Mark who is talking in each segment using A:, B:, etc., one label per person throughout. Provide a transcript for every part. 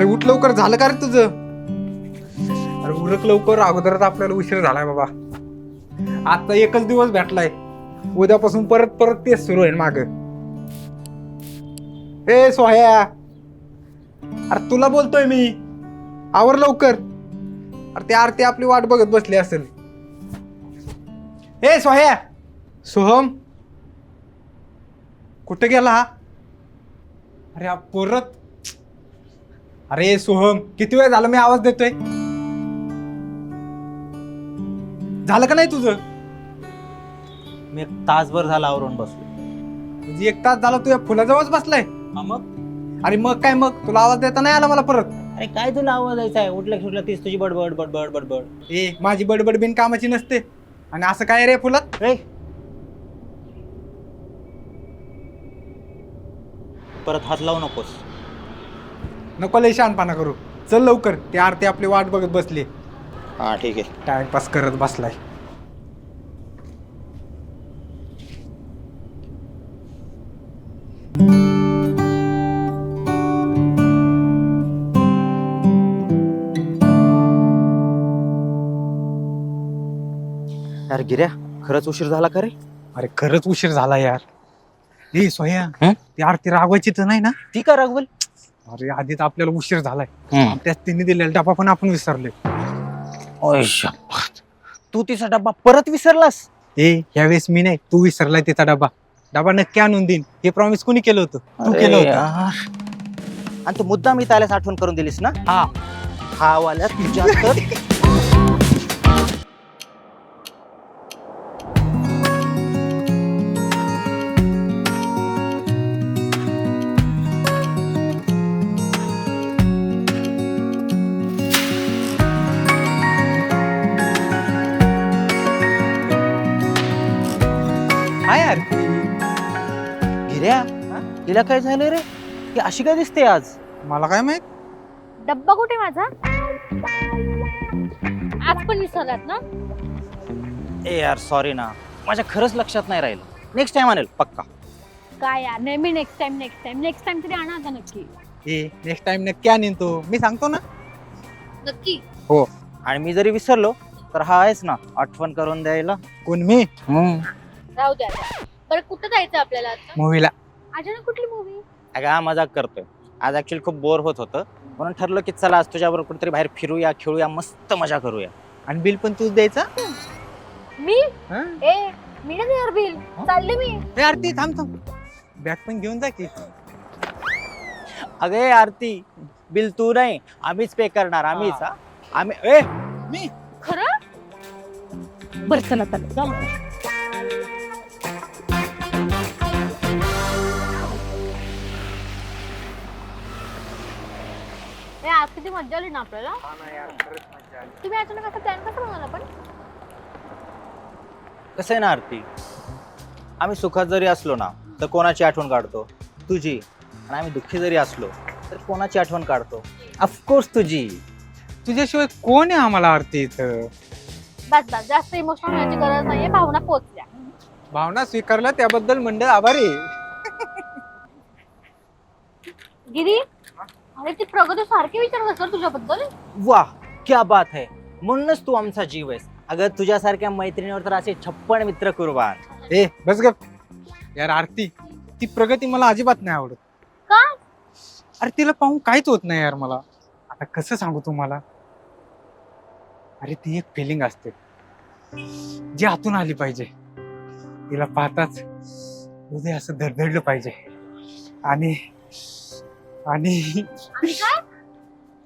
A: अरे उठ लवकर झालं का रे तुझं? अरे उरक लवकर अगोदरच आपल्याला उशीर झालाय बाबा. आता एकच दिवस भेटलाय. उद्यापासून परत परत तेच सुरू आहे माग. ए सोहया. अरे तुला बोलतोय मी. आवर लवकर. अरे ते आरती आपली वाट बघत बसली असेल. ए सोहया. सोहम. कुठे गेला हा? अरे हा परत अरे सोहम किती वेळ झाला मी आवाज देतोय? झालं का नाही तुझं?
B: मी एक तासभर झाला आवरून बसलो
A: म्हणजे एक तास झाला तू या फुलाजवळच बसलाय?
B: हा मग?
A: अरे मग काय मग? तुला आवाज देता नाही आला मला परत.
B: अरे काय तुला आवाज यायचा आहे? उठल्या सुटल्या तीच तुझी बडबड बडबड बडबड.
A: ए माझी बडबड बिन कामाची नसते. आणि असं काय रे फुलात
B: रे परत हात लावू नकोस.
A: नको लय शहाणपणा करू. चल लवकर ती आरती आपली वाट बघत बसली.
B: हा ठीक आहे.
A: टाइमपास करत बसलाय.
B: यार गिऱ्या खरंच उशीर झाला का रे?
A: अरे खरंच उशीर झाला यार. ए सोया
B: हं?
A: ती आरती रागवायची तर नाही ना?
B: ती का रागवल?
A: अरे आधीच आपल्याला उशीर झालाय. त्यात तिने दिलेला डबा पण आपण विसरले
B: तू तिचा डब्बा परत विसरलास?
A: ए यावेळेस मी नाही तू विसरलाय तिचा डबा. डबा नक्की आणून देईन. हे प्रॉमिस कोणी केलं होतं? तू केलं
B: अरे
A: होतं.
B: यार. आणि तू मुद्दा मी त्याला आठवण करून दिलीस ना?
A: हा.
B: हा वाल्या तुझ्या तर तिला काय झालं रे? ती अशी काय दिसते आज?
A: मला काय माहीत?
C: डब्बा कुठे माझा? आज पण विसरलात ना?
B: ए यार सॉरी ना. माझ्या खरंच लक्षात नाही राहिलं. नेक्स्ट टाइम आणेल पक्का.
C: काय यार नेहमी next time next time next time तरी आणा आता नक्की.
A: ए नेक्स्ट टाइम नक्की आणीन तो. मी सांगतो ना?
C: नक्की.
B: आणि मी जरी विसरलो तर हा आहेस ना आठवण करून द्यायला.
A: कोण मी?
C: राहू द्या आता. बरं कुठं जायचं आपल्याला आता?
A: मूवीला
C: अचानक कुठली मूवी
B: अगं हा मजाक करतोय. आज ऍक्च्युली खूप बोर होत होतं. म्हणून ठरलं की चला आज तुझ्याबरोबर कुठेतरी बाहेर फिरूया खेळूया मस्त मजा करूया.
A: आणि बिल पण तूच द्यायचा?
C: मी?
A: हं?
C: ए मी ना देणार बिल. चालले मी.
A: ए आरती थांब थांब. बॅग पण घेऊन जा की.
B: अगे आरती बिल तू नाही. आम्हीच पे करणार आम्हीच हा. आम्ही ए!
A: मी?
C: खरं? बरं चला चला. ए, आज किती मजा आली ना आपल्याला? तुम्ही अचानक असं प्लॅन कसं बनवला पण?
B: कसं आहे ना आरती? आम्ही सुखात जरी असलो ना तर कोणाची आठवण काढतो? तुझी. आणि आम्ही दुःखी जरी असलो तर कोणाची आठवण काढतो? ऑफकोर्स तुझी.
A: तुझ्याशिवाय कोण आहे आम्हाला आरती इथं?
C: बस बस. जास्त इमोशनल होण्याची गरज नाहीये. भावना पोहोचल्या.
A: भावना स्वीकारल्या त्याबद्दल मंडळ आभारी आहे.
C: गिरी? अरे ती प्रगती सारखी विचारत तुझ्याबद्दल?
B: वा क्या बात है. म्हणूनच तू आमचा जीव आहेस. अगं तुझ्यासारख्या मैत्रिणीवर तर असे छप्पन मित्र कुर्बान.
A: ए बस गप. यार आरती ती प्रगती मला अजिबात नाही आवडत.
C: का?
A: अरे तिला पाहून काहीच होत नाही यार मला. आता कसं सांगू तुम्हाला? अरे ती एक फिलिंग असते. जी आतून आली पाहिजे. तिला पाहताच हृदय असं धडधडलं पाहिजे. आणि आणि
C: आणि काय?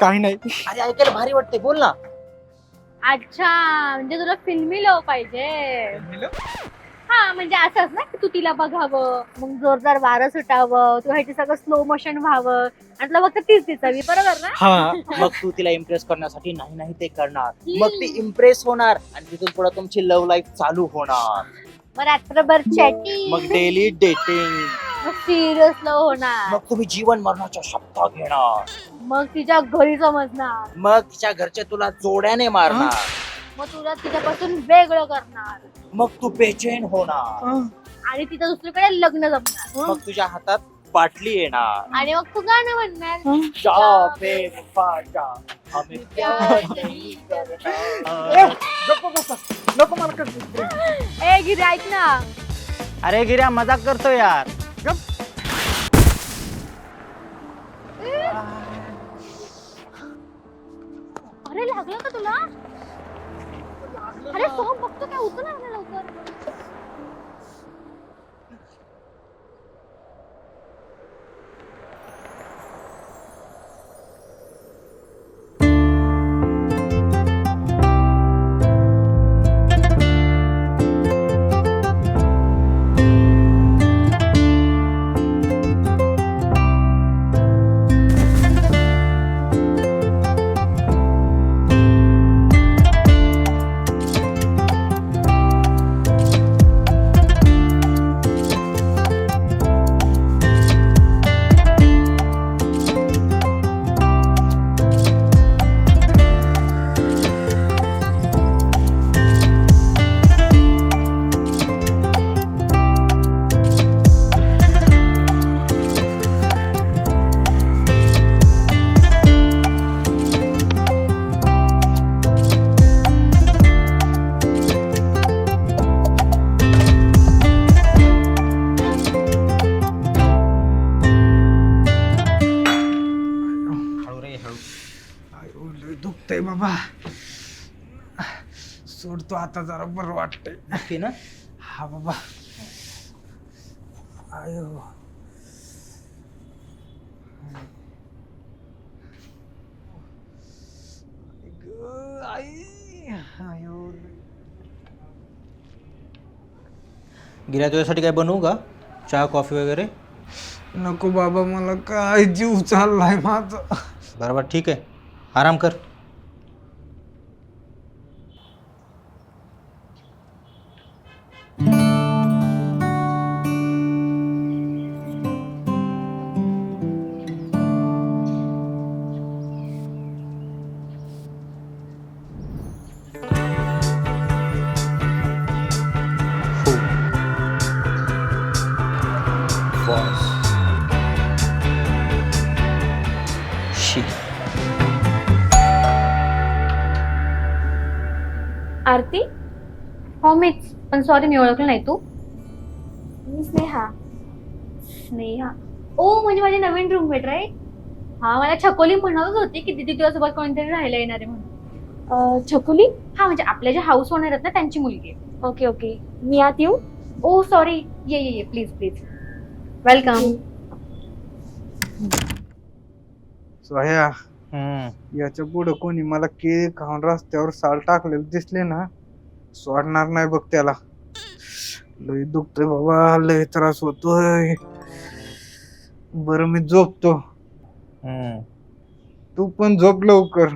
A: काही नाही.
B: अरे ऐकायला भारी वाटते बोल ना.
C: अच्छा म्हणजे तुला फिल्मी लव पाहिजे. हा म्हणजे असंच ना की तू तिला बघावं मग जोरदार वारं सुटावं तुला ह्याची सगळं स्लो मोशन व्हावं. आणि तुला फक्त तीच दिसावी बरोबर ना?
A: हा.
B: मग तू तिला इम्प्रेस करण्यासाठी नाही नाही ते करणार. मग ती इम्प्रेस होणार आणि तिथून पुढे तुमची लव्ह लाईफ चालू होणार.
C: मग रात्रभर चॅटिंग
B: मग डेली डेटिंग
C: मग सिरियस लव होणार.
B: मग तुम्ही जीवन मरणाच्या शब्द घेणार.
C: मग तिच्या घरी समजणार.
B: मग तिच्या घरचे तुला जोड्याने मारणार.
C: मग तुला तिच्यापासून वेगळं करणार.
B: मग तू बेचैन होणार.
C: आणि तिचं दुसरीकडे लग्न जमणार.
B: मग तुझ्या हातात बाटली येणार.
C: आणि मग तू गाणं म्हणणार
B: जा प्यार नहीं.
A: नको मला कसं
C: ए गिरी ऐक ना.
B: अरे गिर्या मजाक करतो यार.
C: अरे लागलं का तुला? अरे सोहम बघतो काय उचल
A: सोडतो आता जरा बरं वाटतंय.
B: नक्की ना?
A: हा बाबा. आयो. ग, आई आयो.
B: गिर्या तुझ्यासाठी काय बनवू का? चहा कॉफी वगैरे?
A: नको बाबा मला काय जीव चाललाय माझा.
B: बरोबर ठीक आहे. आराम कर.
C: पण सॉरी मी ओळखलं नाही. तू? मी स्नेहा. स्नेहा. ओ म्हणजे माझी नवीन रूममेट राईट हा मला छकोली म्हणतच होती की दिदी तुझ्यासोबत कोणतरी राहायला येणार आहे म्हणून. छकुली? हा म्हणजे आपल्या जे हाऊस ओनर आहेत ना त्यांची मुलगी ओके ओके. मी आत येऊ? ओ सॉरी ये ये ये. प्लीज प्लीज वेलकम
A: सोया
B: हम्म.
A: याच्यापुढे कोणी मला केळी खाऊन रस्त्यावर साल टाकलेलं दिसले ना सोडणार नाही बघ त्याला. लय दुखतोय बाबा लय त्रास होतोय. बर मी झोपतो.
B: हम्म.
A: तू पण झोप लवकर.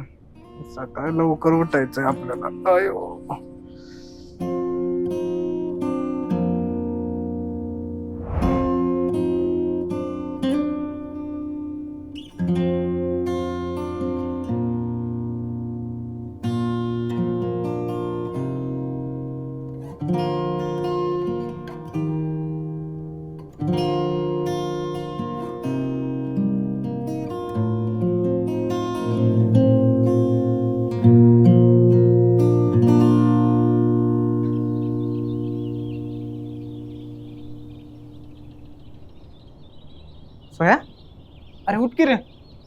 A: सकाळी लवकर उठायचंय आपल्याला. अयो.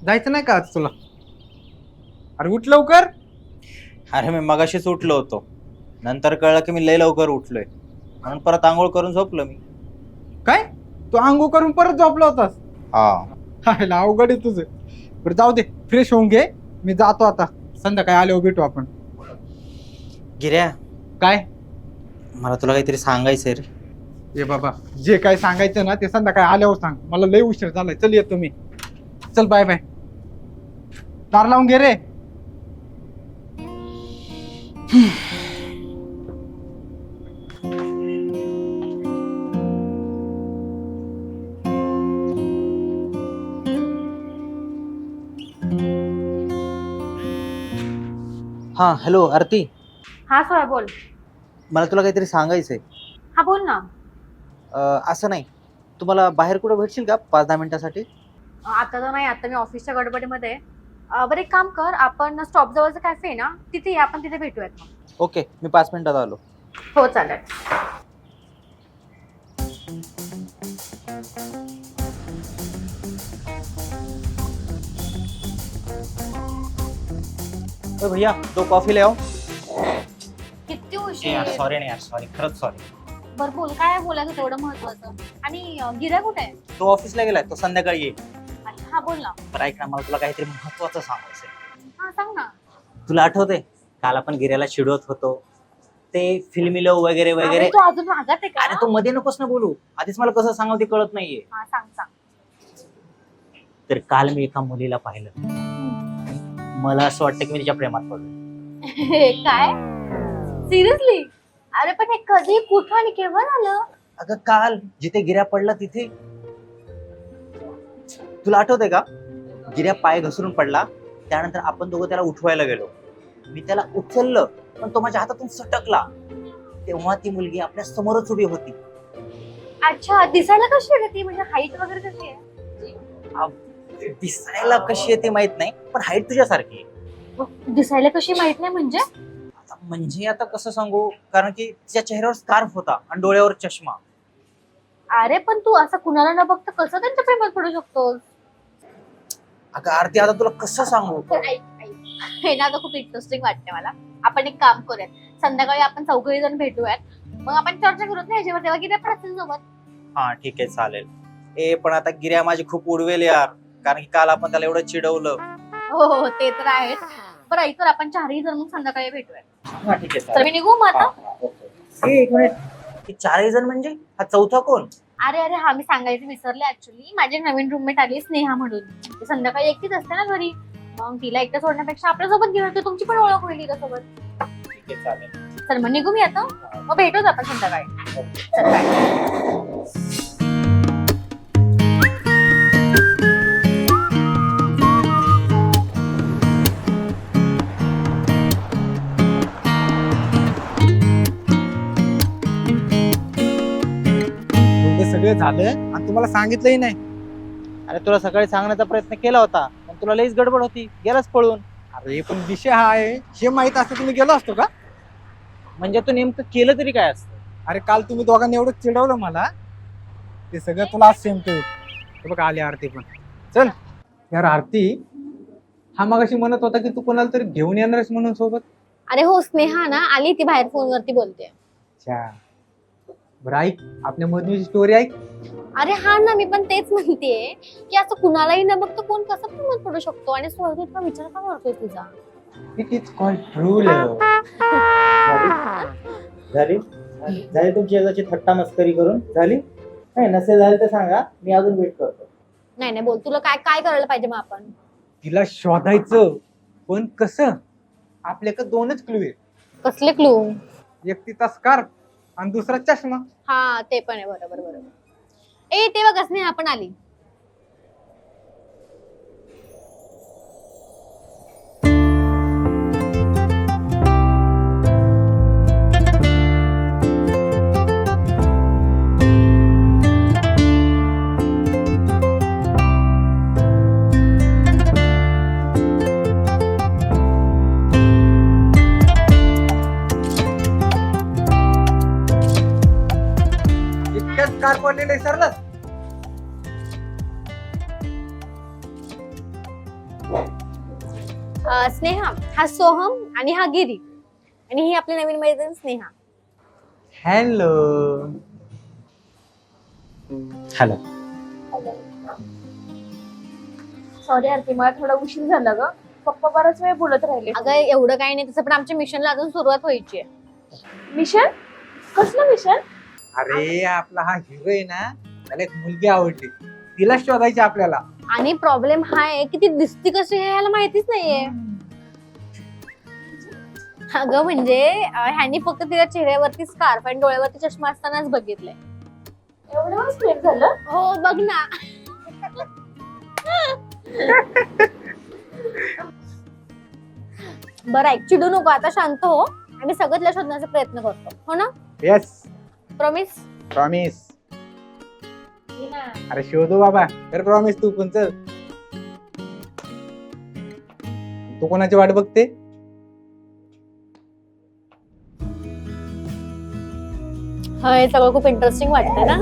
A: जायचं नाही का आज तुला? अरे उठ लवकर.
B: अरे मी मगाशीच उठलो होतो. नंतर कळलं की मी लय लवकर उठलोय. म्हणून परत आंघोळ करून झोपलो मी.
A: काय? तू आंघोळ करून परत झोपला होतास?
B: हा.
A: हायला अवघड आहे तुझं. बरं जाऊ दे. फ्रेश होऊन घे. मी जातो आता. संध्याकाळी आल्यावर भेटू आपण.
B: गिर्या.
A: काय?
B: मला तुला काहीतरी सांगायचंय रे.
A: ये बाबा जे काय सांगायचं ना ते संध्याकाळी आल्यावर सांग. मला लय उशीर झालाय. चल येतो मी. चल बाय बाय दार लावून घे रे.
B: हा हॅलो आरती.
C: हा सोया बोल.
B: मला तुला काहीतरी सांगायचंय.
C: हा बोल ना.
B: अं, असं नाही. तुम्हाला बाहेर कुठे भेटशील का? पाच दहा मिनिटासाठी?
C: आता तर नाही आता मी ऑफिसच्या गडबडीमध्ये आहे. अं, बरं एक काम कर आपण स्टॉप जवळचं कॅफे आहे ना तिथे ये, आपण तिथे भेटूयात मग.
B: ओके मी पाच मिनिटात आलो.
C: हो चालेल.
B: ओ भैया दो कॉफी ले आओ.
C: किती
B: यार
C: उशीर
B: सॉरी नाही यार सॉरी खरंच सॉरी
C: बरं बोल काय बोलायचं तेवढं महत्वाचं? आणि गिऱ्या कुठे आहे?
B: तो ऑफिसला गेलाय तो संध्याकाळी येईल
C: हा बोल ना.
B: तर ऐक ना मला तुला काहीतरी महत्वाचं सांगायचं
C: हा सांग ना.
B: तुला आठवते काल आपण गिऱ्याला चिडवत होतो. ते फिल्मी लव वगैरे वगैरे.
C: अरे, तू अजून आहे
B: अरे
C: का
B: तू मध्ये नकोस ना बोलू. आधीच मला कसं सांगावं ते कळत नाहीये.
C: हा सांग सांग.
B: तर काल मी एका मुलीला पाहिलं. मला असं वाटतं की मी तिच्या प्रेमात पडलो
C: काय? सिरियसली? अरे पण हे कधी कुठं आणि केव्हा झालं?
B: अगं काल जिथे गिऱ्या पडला तिथे तुला आठवतंय का? गिऱ्या पाय घसरून पडला त्यानंतर आपण दोघं त्याला उठवायला गेलो. मी त्याला उचललं पण तो माझ्या हातातून सटकला. तेव्हा ती मुलगी आपल्या समोरच उभी होती.
C: अच्छा दिसायला कशी आहे ग ती? म्हणजे हाईट वगैरे कशी आहे?
B: दिसायला कशी आहे ते माहीत नाही पण हाईट तुझ्यासारखी आहे.
C: दिसायला कशी माहीत नाही म्हणजे?
B: आता म्हणजे आता कसं सांगू? कारण की तिच्या चेहऱ्यावर स्कार्फ होता आणि डोळ्यावर चष्मा.
C: अरे पण तू असं कुणाला न बघता कसं त्यांच्या प्रेमात पडू शकतोस?
B: अगं आरती आता तुला कसं सांगू?
C: तर ऐक ऐक. हे ना आता खूप इंटरेस्टिंग वाटते मला. आपण एक काम करूयात. संध्याकाळी आपण चौघही जण भेटूयात. मग आपण चर्चा करूत ना ह्याच्यावर तेव्हा किती पण सोबत.
B: हा ठीक आहे चालेल. ए पण आता गिऱ्या माझी खूप उडवेल यार. कारण की काल आपण त्याला एवढं चिडवलं.
C: हो हो ते तर आहेच. बरं ऐक तर आपण चारही जण मग संध्याकाळी भेटूयात.
B: हा ठीक आहे
C: तर मी निघू मग आता?
B: ए, एक मिनिट. हे चारही जण म्हणजे? हा चौथा कोण?
C: अरे अरे हा मी सांगायचं विसरले ऍक्च्युली माझी नवीन रूममेट आली स्नेहा म्हणून. ती संध्याकाळी एकटीच असते ना घरी. मग तिला एकटं सोडण्यापेक्षा आपल्यासोबत घेऊन येतो. तुमची पण ओळख होईल तिच्यासोबत.
B: ठीक आहे चालेल.
C: तर मग निघू मी आता. मग भेटूच आपण संध्याकाळी.
A: सगळं झालं आणि तुम्हाला सांगितलंही नाही.
B: अरे तुला सकाळी सांगण्याचा प्रयत्न केला होता पण तुला लईच गडबड होती. गेलाच पळून.
A: अरे पण विषय हा आहे. हे माहीत असतं तुम्ही गेलो असतो का?
B: म्हणजे तू नेमकं केलं तरी काय असतं?
A: अरे काल तुम्ही दोघांनी एवढं चिडवलं मला. ते सगळं तुला आज सेम टू बघ आली आरती पण. चल यार आरती हा मगाशी म्हणत होता की तू कोणाला तरी घेऊन येणारच म्हणून सोबत.
C: अरे हो स्नेहा ना आली ती बाहेर फोनवरती बोलते
A: अच्छा. बरं ऐक. आपल्या मधूची स्टोरी ऐक.
C: अरे हा ना मी पण तेच म्हणतेय की असं कुणालाही न बघता कोण कसं प्रेमात पडू शकतो आणि सोळा इतका विचार का करतोय तुझा?
A: It is called true love
B: झाली? झाली? तुमची एकदाची थट्टा मस्करी करून. झाली? नाही नसेल झाली तर सांगा. मी अजून वेट करतो.
C: नाही नाही बोल. तुला काय काय करायला पाहिजे मग आपण?
A: तिला शोधायचं. पण कसं? आपल्याकडे दोनच क्लू आहे
C: कसले क्लू
A: एक तिचा स्कार्फ आणि दुसरा चष्मा.
C: हा ते पण आहे. बरोबर बरोबर. ए ते बघ स्नेहा पण आली.
A: कार पडलेले सरलं
C: अं, स्नेहा हा सोहम आणि हा गिरी. आणि ही आपली नवीन मैत्रीण Sneha.
A: Hello.
B: Hello.
D: Sorry Aarti मला थोडा उशीर झाला ग. पप्पा बराच वेळ बोलत राहिले.
C: अगं एवढं काही नाही तसं पण आमच्या मिशनला अजून सुरुवात व्हायची आहे
D: मिशन कसलं मिशन
A: अरे आपला हा हिरो आहे ना त्याला एक मुलगी आवडली. तिला शोधायची आपल्याला.
C: आणि प्रॉब्लेम हा आहे की ती दिसती कशी आहे ह्याला माहितीच नाहीये. अगं म्हणजे अं, ह्यानी फक्त तिच्या चेहऱ्यावरती स्कार्फ आणि डोळ्यावरती चष्मा असतानाच बघितलंय.
D: एवढं झालं?
C: हो बघ ना. बरं ऐक चिडू नको. आता शांत हो. आम्ही सगळं तिला शोधण्याचा प्रयत्न करतो. हो ना?
A: येस
C: प्रॉमिस
A: प्रॉमिस अरे शोधू बाबा. कर प्रॉमिस तू पण चल. तू कोणाची वाट बघते?
C: हे सगळं खूप इंटरेस्टिंग वाटतंय ना?